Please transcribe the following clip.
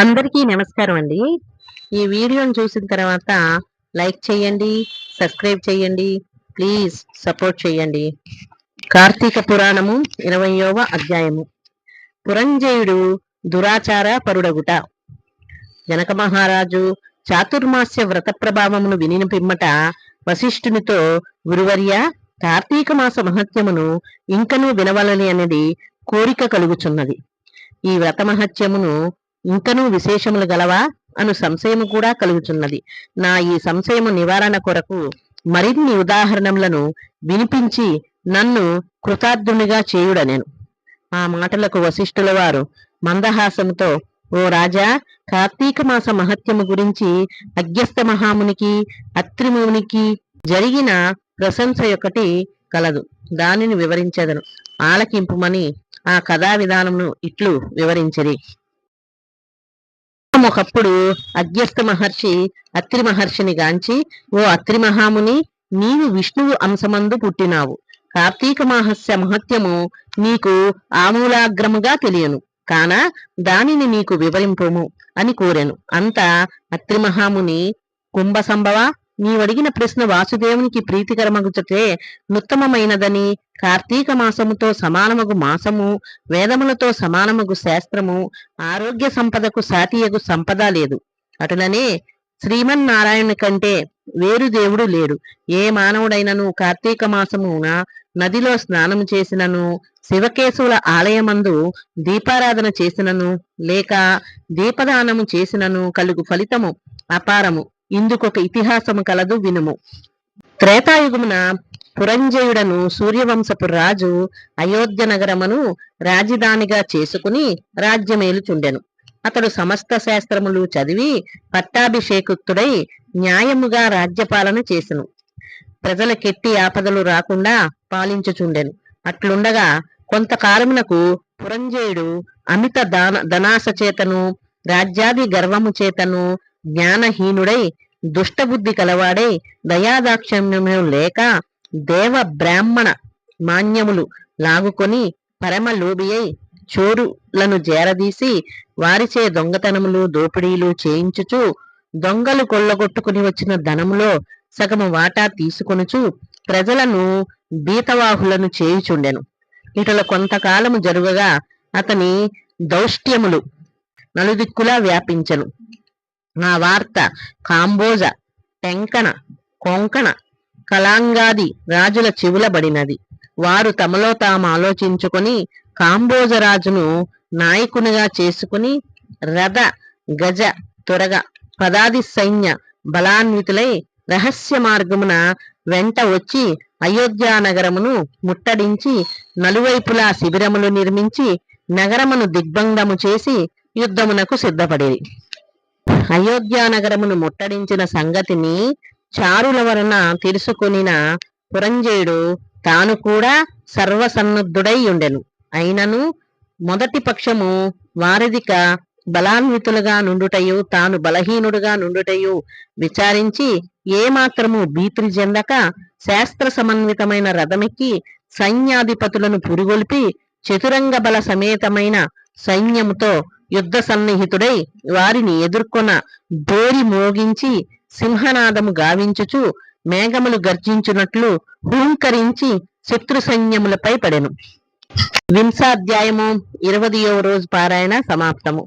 అందరికీ నమస్కారం అండి. ఈ వీడియోను చూసిన తర్వాత లైక్ చేయండి సబ్స్క్రైబ్ చేయండి ప్లీజ్ సపోర్ట్ చేయండి. కార్తీక పురాణము ఇరవయవ అధ్యాయము. పురంజయుడు దురాచార పరుడగుట. జనక మహారాజు చాతుర్మాస్య వ్రత ప్రభావమును వినిన పిమ్మట వశిష్ఠునితో గురువర్య కార్తీక మాస మహత్యమును ఇంకనూ వినవలని అనేది కోరిక కలుగుచున్నది. ఈ వ్రత మహత్యమును ఇంకనూ విశేషములు గలవా? అను సంశయము కూడా కలుగుచున్నది. నా ఈ సంశయము నివారణ కొరకు మరిన్ని ఉదాహరణములను వినిపించి నన్ను కృతార్థునిగా చేయుడనేను. ఆ మాటలకు వశిష్ఠుల వారు మందహాసముతో ఓ రాజా కార్తీక మాస మహత్యము గురించి అగ్యస్త మహామునికి అత్రిమునికి జరిగిన ప్రశంస ఒకటి కలదు. దానిని వివరించదను. ఆలకింపుమని ఆ కథా విధానమును ఇట్లు పూర్వం ఒకప్పుడు అగ్యస్త మహర్షి అత్రి మహర్షిని గాంచి ఓ అత్రి మహాముని నీవు విష్ణువు అంశమందు పుట్టినావు. కార్తీక మహస్య మహత్యము నీకు ఆమూలాగ్రముగా తెలియను. కాన దానిని నీకు వివరింపుము అని కోరెను. అంత అత్రి మహాముని కుంభ సంభవ నీవడిగిన ప్రశ్న వాసుదేవునికి ప్రీతికరమగుచటే నుత్తమమైనదని కార్తీక మాసముతో సమానమగు మాసము వేదములతో సమానమగు శాస్త్రము ఆరోగ్య సంపదకు సాటియగు సంపద లేదు. అటులనే శ్రీమన్నారాయణ కంటే వేరు దేవుడు లేడు. ఏ మానవుడైనను కార్తీక మాసమున నదిలో స్నానము చేసినను శివకేశవుల ఆలయమందు దీపారాధన చేసినను లేక దీపదానము చేసినను కలుగు ఫలితము అపారము. ఇందుకొక ఇతిహాసము కలదు వినుము. త్రేతాయుగమున పురంజయుడను సూర్యవంశపు రాజు అయోధ్య నగరమును రాజధానిగా చేసుకుని రాజ్యమేలుచుండెను. అతడు సమస్త శాస్త్రములు చదివి పట్టాభిషేకుతుడై న్యాయముగా రాజ్యపాలన చేసెను. ప్రజల కెట్టి ఆపదలు రాకుండా పాలించుచుండెను. అట్లుండగా కొంతకాలమునకు పురంజయుడు అమిత దాన ధనాశ చేతను రాజ్యాది గర్వము చేతను జ్ఞానహీనుడై దుష్టబుద్ధి కలవాడై దయాదాక్షమ్యము లేక దేవ బ్రాహ్మణ మాన్యములు లాగుకొని పరమ లోబియై చోరులను జేరదీసి వారిచే దొంగతనములు దోపిడీలు చేయించుచు దొంగలు కొల్లగొట్టుకుని వచ్చిన ధనములో సగము వాటా తీసుకొనుచు ప్రజలను బీతవాహులను చేయుచుండెను. ఇటుల కొంతకాలము జరుగగా అతని దౌష్ట్యములు నలుదిక్కులా వ్యాపించను. నా వార్త కాంబోజ టెంకణ కొంకణ కలాంగాది రాజుల చెవులబడినది. వారు తమలో తాము ఆలోచించుకొని కాంబోజరాజును నాయకునిగా చేసుకుని రథ గజ త్వరగ పదాది సైన్య బలాన్వితులై రహస్య మార్గమున వెంట వచ్చి అయోధ్యా నగరమును ముట్టడించి నలువైపులా శిబిరములు నిర్మించి నగరమును దిగ్బంధము చేసి యుద్ధమునకు సిద్ధపడేది అయోధ్యానగరమును ముట్టడించిన సంగతిని చారుల వలన తెలుసుకొనిన పురంజయుడు తాను కూడా సర్వసన్నద్ధుడై ఉండెను. అయినను మొదటి పక్షము వారిదిక బలాన్వితులుగా నుండుటయు తాను బలహీనుడుగా నుండుటయు విచారించి ఏమాత్రము భీతులు చెందక శాస్త్ర సమన్వితమైన రథమెక్కి సైన్యాధిపతులను పురుగొల్పి చతురంగ బల సమేతమైన సైన్యముతో యుద్ధ సన్నిహితుడై వారిని ఎదుర్కొన బోరి మోగించి సింహనాదము గావించుచు మేఘములు గర్జించునట్లు హూంకరించి శత్రు సైన్యములపై పడెను. వింశాధ్యాయము ఇరవదియో రోజు పారాయణ సమాప్తము.